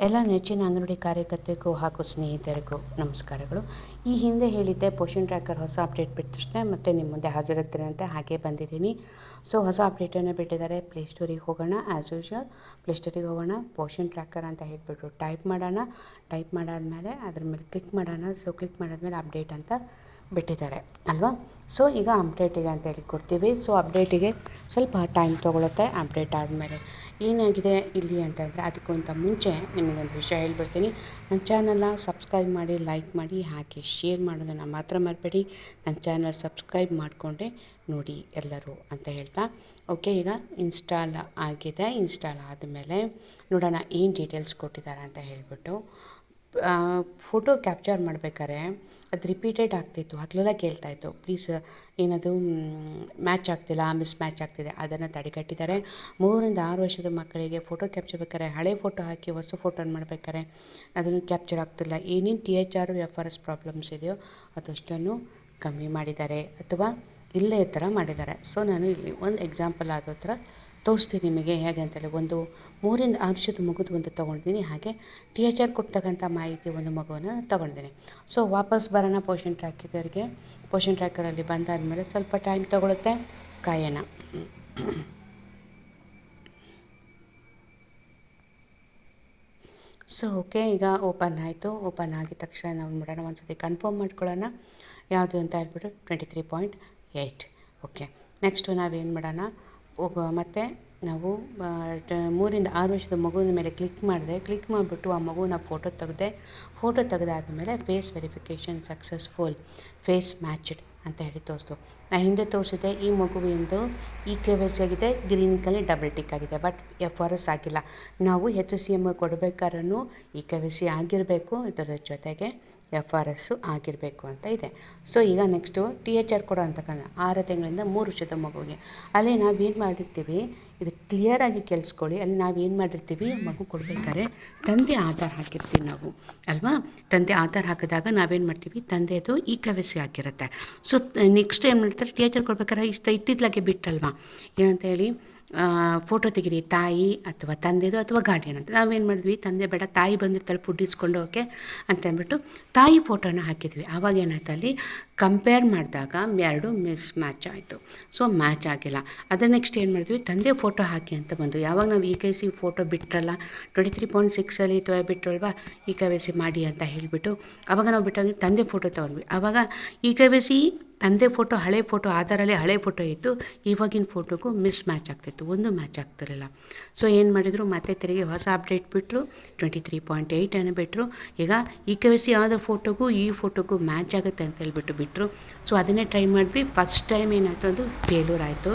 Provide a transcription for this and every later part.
ಎಲ್ಲ ನೆಚ್ಚಿನ ಅಂಗನವಾಡಿ ಕಾರ್ಯಕರ್ತೆಗೂ ಹಾಗೂ ಸ್ನೇಹಿತರಿಗೂ ನಮಸ್ಕಾರಗಳು. ಈ ಹಿಂದೆ ಹೇಳಿದ್ದೆ ಪೋಷನ್ ಟ್ರ್ಯಾಕರ್ ಹೊಸ ಅಪ್ಡೇಟ್ ಬಿಟ್ಟ ತಕ್ಷಣ ಮತ್ತೆ ನಿಮ್ಮ ಮುಂದೆ ಹಾಜರಿರ್ತೀನಂತೆ ಹಾಗೆ ಬಂದಿದ್ದೀನಿ. ಸೊ, ಹೊಸ ಅಪ್ಡೇಟನ್ನು ಬಿಟ್ಟಿದ್ದಾರೆ ಪ್ಲೇಸ್ಟೋರಿಗೆ ಹೋಗೋಣ. ಆ್ಯಸ್ ಯೂಶ್ವಲ್ ಪ್ಲೇಸ್ಟೋರಿಗೆ ಹೋಗೋಣ. ಪೋಷನ್ ಟ್ರ್ಯಾಕರ್ ಅಂತ ಹೇಳಿಬಿಟ್ಟು ಟೈಪ್ ಮಾಡೋಣ. ಟೈಪ್ ಮಾಡಾದಮೇಲೆ ಅದ್ರ ಮೇಲೆ ಕ್ಲಿಕ್ ಮಾಡೋಣ. ಸೊ, ಕ್ಲಿಕ್ ಮಾಡಾದ್ಮೇಲೆ ಅಪ್ಡೇಟ್ ಅಂತ ಬಿಟ್ಟಿದ್ದಾರೆ. ಅಲ್ವಾ? ಸೊ, ಈಗ ಅಪ್ಡೇಟಿಗೆ ಅಂತೇಳಿ ಕೊಡ್ತೀವಿ. ಸೊ, ಅಪ್ಡೇಟಿಗೆ ಸ್ವಲ್ಪ ಟೈಮ್ ತೊಗೊಳುತ್ತೆ. ಅಪ್ಡೇಟ್ ಆದಮೇಲೆ ಏನಾಗಿದೆ ಇಲ್ಲಿ ಅಂತಂದರೆ ಅದಕ್ಕಿಂತ ಮುಂಚೆ ನಿಮಗೊಂದು ವಿಷಯ ಹೇಳ್ಬಿಡ್ತೀನಿ. ನನ್ನ ಚಾನಲ್ನ ಸಬ್ಸ್ಕ್ರೈಬ್ ಮಾಡಿ, ಲೈಕ್ ಮಾಡಿ ಹಾಕಿ ಶೇರ್ ಮಾಡೋದನ್ನು ಮಾತ್ರ ಮರಬೇಡಿ. ನನ್ನ ಚಾನಲ್ ಸಬ್ಸ್ಕ್ರೈಬ್ ಮಾಡಿಕೊಂಡೆ ನೋಡಿ ಎಲ್ಲರೂ ಅಂತ ಹೇಳ್ತಾ. ಓಕೆ, ಈಗ ಇನ್ಸ್ಟಾಲ್ ಆಗಿದೆ. ಇನ್ಸ್ಟಾಲ್ ಆದಮೇಲೆ ನೋಡೋಣ ಏನು ಡೀಟೇಲ್ಸ್ ಕೊಟ್ಟಿದ್ದಾರೆ ಅಂತ ಹೇಳಿಬಿಟ್ಟು. ಫೋಟೋ ಕ್ಯಾಪ್ಚರ್ ಮಾಡ್ಬೇಕಾದ್ರೆ ಅದು ರಿಪೀಟೆಡ್ ಆಗ್ತಿತ್ತು, ಹಗಲೆಲ್ಲ ಕೇಳ್ತಾಯಿತ್ತು ಪ್ಲೀಸ್ ಏನದು ಮ್ಯಾಚ್ ಆಗ್ತಿಲ್ಲ ಮಿಸ್ ಮ್ಯಾಚ್ ಆಗ್ತಿದೆ, ಅದನ್ನು ತಡೆಗಟ್ಟಿದ್ದಾರೆ. ಮೂರರಿಂದ ಆರು ವರ್ಷದ ಮಕ್ಕಳಿಗೆ ಫೋಟೋ ಕ್ಯಾಪ್ಚರ್ ಬೇಕಾದ್ರೆ, ಹಳೆ ಫೋಟೋ ಹಾಕಿ ಹೊಸ ಫೋಟೋನ ಮಾಡ್ಬೇಕಾದ್ರೆ ಅದನ್ನು ಕ್ಯಾಪ್ಚರ್ ಆಗ್ತಿಲ್ಲ. ಏನೇನು T H R F R S problems ಇದೆಯೋ ಅದಷ್ಟನ್ನು ಕಮ್ಮಿ ಮಾಡಿದ್ದಾರೆ ಅಥವಾ ಇಲ್ಲೇ ಥರ ಮಾಡಿದ್ದಾರೆ. ಸೊ ನಾನು ಇಲ್ಲಿ ಒಂದು ಎಕ್ಸಾಂಪಲ್ ಆಗೋ ಥರ ತೋರಿಸ್ತೀನಿ ನಿಮಗೆ ಹೇಗೆ ಅಂತೇಳಿ. ಒಂದು ಮೂರಿಂದ ಅಂಶದ ಮುಗಿದು ಒಂದು ತೊಗೊಂಡಿದ್ದೀನಿ. ಹಾಗೆ ಟಿ ಎಚ್ ಆರ್ ಕೊಡ್ತಕ್ಕಂಥ ಮಾಹಿತಿ ಒಂದು ಮಗುವನ್ನು ತೊಗೊಂಡಿದ್ದೀನಿ. ಸೊ ವಾಪಸ್ ಬರೋಣ ಪೋಷನ್ ಟ್ರ್ಯಾಕರಿಗೆ. ಪೋಷನ್ ಟ್ರ್ಯಾಕರಲ್ಲಿ ಬಂದಾದಮೇಲೆ ಸ್ವಲ್ಪ ಟೈಮ್ ತೊಗೊಳುತ್ತೆ. ಕಾಯೋಣ. ಸೊ ಓಕೆ ಈಗ ಓಪನ್ ಆಯಿತು. ಓಪನ್ ಆಗಿದ ತಕ್ಷಣ ನಾವು ನೋಡೋಣ. ಒಂದು ಸತಿ ಕನ್ಫರ್ಮ್ ಮಾಡ್ಕೊಳ್ಳೋಣ. ಯಾವುದು ಅಂತ ಹೇಳ್ಬಿಟ್ಟು twenty three point eight. Okay next ನಾವೇನು ಮಾಡೋಣ? ಮತ್ತು ನಾವು ಮೂರಿಂದ ಆರು ವರ್ಷದ ಮಗುವಿನ ಮೇಲೆ ಕ್ಲಿಕ್ ಮಾಡಿದೆ. ಕ್ಲಿಕ್ ಮಾಡಿಬಿಟ್ಟು ಆ ಮಗುವಿನ ಫೋಟೋ ತೆಗೆದೆ. ಫೋಟೋ ತೆಗೆದಾದ ಮೇಲೆ face verification successful face matched ಅಂತ ಹೇಳಿ ತೋರಿಸ್ತು. ನಾನು ಹಿಂದೆ ತೋರಿಸಿದೆ ಈ ಮಗುವಿಂದು ಇ ಕೆ ವೈ ಸಿ ಆಗಿದೆ ಗ್ರೀನ್ ಕಲರ್ ಡಬಲ್ ಟಿಕ್ ಆಗಿದೆ ಬಟ್ ಎಫ್ ಆರ್ ಎಸ್ ಆಗಿಲ್ಲ. ನಾವು ಎಚ್ ಸಿ ಎಂ ಕೊಡಬೇಕಾದ್ರೂ ಇ ಕೆ ವೈ ಸಿ ಆಗಿರಬೇಕು, ಇದರ ಜೊತೆಗೆ ಎಫ್ ಆರ್ ಎಸ್ಸು ಆಗಿರಬೇಕು ಅಂತ ಇದೆ. ಸೊ ಈಗ ನೆಕ್ಸ್ಟು ಟಿ ಎಚ್ ಆರ್ ಕೊಡೋ ಅಂತ ಕಾರಣ ಆರು ತಿಂಗಳಿಂದ ಮೂರು ವರ್ಷದ ಮಗುವಿಗೆ ಅಲ್ಲಿ ನಾವೇನು ಮಾಡಿರ್ತೀವಿ, ಇದು ಕ್ಲಿಯರಾಗಿ ಕೇಳಿಸ್ಕೊಳ್ಳಿ, ಅಲ್ಲಿ ನಾವೇನು ಮಾಡಿರ್ತೀವಿ, ಮಗು ಕೊಡಬೇಕಾದ್ರೆ ತಂದೆ ಆಧಾರ್ ಹಾಕಿರ್ತೀವಿ ನಾವು, ಅಲ್ವಾ? ತಂದೆ ಆಧಾರ್ ಹಾಕಿದಾಗ ನಾವೇನು ಮಾಡ್ತೀವಿ, ತಂದೆದು ಈ ಸಿ ಹಾಕಿರುತ್ತೆ ಸೊ ನೆಕ್ಸ್ಟ್ ಏನು ಮಾಡ್ತಾರೆ ಟೀಚರ್ ಕೊಡ್ಬೇಕಾದ್ರೆ ಇಷ್ಟ ಇತ್ತಿತ್ತಲಾಗೆ ಬಿಟ್ಟಲ್ವಾ? ಏನಂತ ಹೇಳಿ ಫೋಟೋ ತೆಗೀರಿ ತಾಯಿ ಅಥವಾ ತಂದೆದು ಅಥವಾ ಗಾರ್ಡಿಯನ್ ಅಂತ. ನಾವೇನು ಮಾಡಿದ್ವಿ? ತಂದೆ ಬೇಡ, ತಾಯಿ ಬಂದಿರ್ತಾಳೆ ಫುಡ್ ಇಸ್ಕೊಂಡು ಹೋಗೋಕೆ ಅಂತ ಅಂದ್ಬಿಟ್ಟು ತಾಯಿ ಫೋಟೋನ ಹಾಕಿದ್ವಿ. ಆವಾಗ ಏನಾಯ್ತು ಅಲ್ಲಿ ಕಂಪೇರ್ ಮಾಡಿದಾಗ ಎರಡು ಮಿಸ್ ಮ್ಯಾಚ್ ಆಯಿತು. ಸೊ ಮ್ಯಾಚ್ ಆಗಿಲ್ಲ. ಅದರ ನೆಕ್ಸ್ಟ್ ಏನು ಮಾಡಿದ್ವಿ ತಂದೆ ಫೋಟೋ ಹಾಕಿ ಅಂತ ಬಂದು, ಯಾವಾಗ ನಾವು ಈ ಕೆ ಸಿ ಫೋಟೋ ಬಿಟ್ಟರಲ್ಲ ಟ್ವೆಂಟಿ ತ್ರೀ ಪಾಯಿಂಟ್ ಸಿಕ್ಸಲ್ಲಿ ಅಥವಾ ಬಿಟ್ಟರಲ್ವಾ ಈ ಕೆ ಸಿ ಮಾಡಿ ಅಂತ ಹೇಳಿಬಿಟ್ಟು ಆವಾಗ ನಾವು ಬಿಟ್ಟಾಗ ತಂದೆ ಫೋಟೋ ತೊಗೊಂಡ್ವಿ. ಆವಾಗ ಈ ಕೆ ಸಿ ತಂದೆ ಫೋಟೋ ಹಳೆ ಫೋಟೋ ಆಧಾರಲ್ಲಿ ಹಳೆ ಫೋಟೋ ಇತ್ತು. ಇವಾಗಿನ ಫೋಟೋಗೂ ಮಿಸ್ ಮ್ಯಾಚ್ ಆಗ್ತಿತ್ತು. ಒಂದು ಮ್ಯಾಚ್ ಆಗ್ತಿರಲಿಲ್ಲ. ಸೊ ಏನು ಮಾಡಿದರು? ಮತ್ತೆ ತಿರುಗಿ ಹೊಸ ಅಪ್ಡೇಟ್ ಬಿಟ್ಟರು ಟ್ವೆಂಟಿ ತ್ರೀ ಪಾಯಿಂಟ್ ಏಯ್ಟನ್ನು ಬಿಟ್ಟರು ಈಗ ಈ ಕೆ ಸಿ ಆದ ಫೋಟೋಗೂ ಈ ಫೋಟೋಗೂ ಮ್ಯಾಚ್ ಆಗುತ್ತೆ ಅಂತ ಹೇಳ್ಬಿಟ್ಟು ಬಿಟ್ಟರು ಸೊ ಅದನ್ನೇ ಟ್ರೈ ಮಾಡಿದ್ವಿ. ಫಸ್ಟ್ ಟೈಮ್ ಏನಾಯಿತು, ಅದು ಫೇಲ್ಯೂರ್ ಆಯಿತು.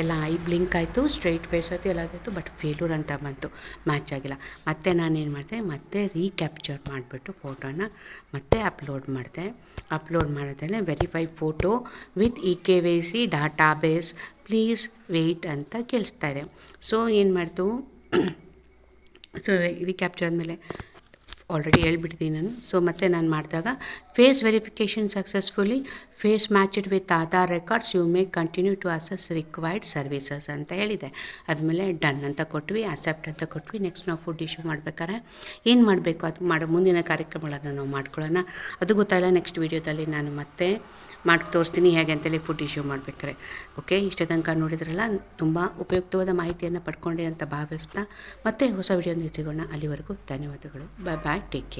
ಎಲ್ಲ ಐ ಬ್ಲಿಂಕ್ ಆಯಿತು ಸ್ಟ್ರೈಟ್ ಫೇಸ್ ಆಯಿತು, ಎಲ್ಲ ಆಯಿತು ಬಟ್ ಫೇಲ್ಯೂರ್ ಅಂತ ಬಂತು. ಮ್ಯಾಚ್ ಆಗಿಲ್ಲ. ಮತ್ತೆ ನಾನೇನು ಮಾಡಿದೆ, ಮತ್ತೆ ರೀಕ್ಯಾಪ್ಚರ್ ಮಾಡಿಬಿಟ್ಟು ಫೋಟೋನ ಮತ್ತೆ ಅಪ್ಲೋಡ್ ಮಾಡಿದೆ. ಅಪ್ಲೋಡ್ ಮಾಡಿದ್ಮೇಲೆ verify photo with E K Y C database please wait ಅಂತ ಕೇಳಿಸ್ತಾ ಇದೆ. ಸೊ ಏನು ಮಾಡ್ತು? ಸೊ ರೀಕ್ಯಾಪ್ಚರ್ ಆದಮೇಲೆ ಆಲ್ರೆಡಿ ಹೇಳ್ಬಿಟ್ಟಿದ್ದೀನಿ ನಾನು. ಸೊ ಮತ್ತೆ ನಾನು ಮಾಡಿದಾಗ face verification successfully face matched with Aadhaar records, you may continue to access required services ಅಂತ ಹೇಳಿದೆ. ಆದಮೇಲೆ ಡನ್ ಅಂತ ಕೊಟ್ವಿ, ಅಕ್ಸೆಪ್ಟ್ ಅಂತ ಕೊಟ್ವಿ. ನೆಕ್ಸ್ಟ್ ನಾವು ಫುಡ್ ಇಶ್ಯೂ ಮಾಡ್ಬೇಕಾದ್ರೆ ಏನು ಮಾಡಬೇಕು? ಅದು ಮಾಡೋ, ಮುಂದಿನ ಕಾರ್ಯಕ್ರಮಗಳನ್ನು ನಾವು ಮಾಡ್ಕೊಳ್ಳೋಣ. ಅದು ಗೊತ್ತಾಯಿಲ್ಲ ನೆಕ್ಸ್ಟ್ ವೀಡಿಯೋದಲ್ಲಿ ನಾನು ಮತ್ತೆ ಮಾಡಿ, ತೋರಿಸ್ತೀನಿ ಹೇಗೆ ಅಂತೇಳಿ ಫುಡ್ ಇಶ್ಯೂ ಮಾಡ್ಬೇಕಾರೆ ಓಕೆ, ಇಷ್ಟ ತನಕ ನೋಡಿದ್ರಲ್ಲ, ತುಂಬ ಉಪಯುಕ್ತವಾದ ಮಾಹಿತಿಯನ್ನು ಪಡ್ಕೊಂಡೆ ಅಂತ ಭಾವಿಸ್ತಾ ಮತ್ತೆ ಹೊಸ ವಿಡಿಯೋನ ಸಿಗೋಣ. ಅಲ್ಲಿವರೆಗೂ ಧನ್ಯವಾದಗಳು. Bye bye take care.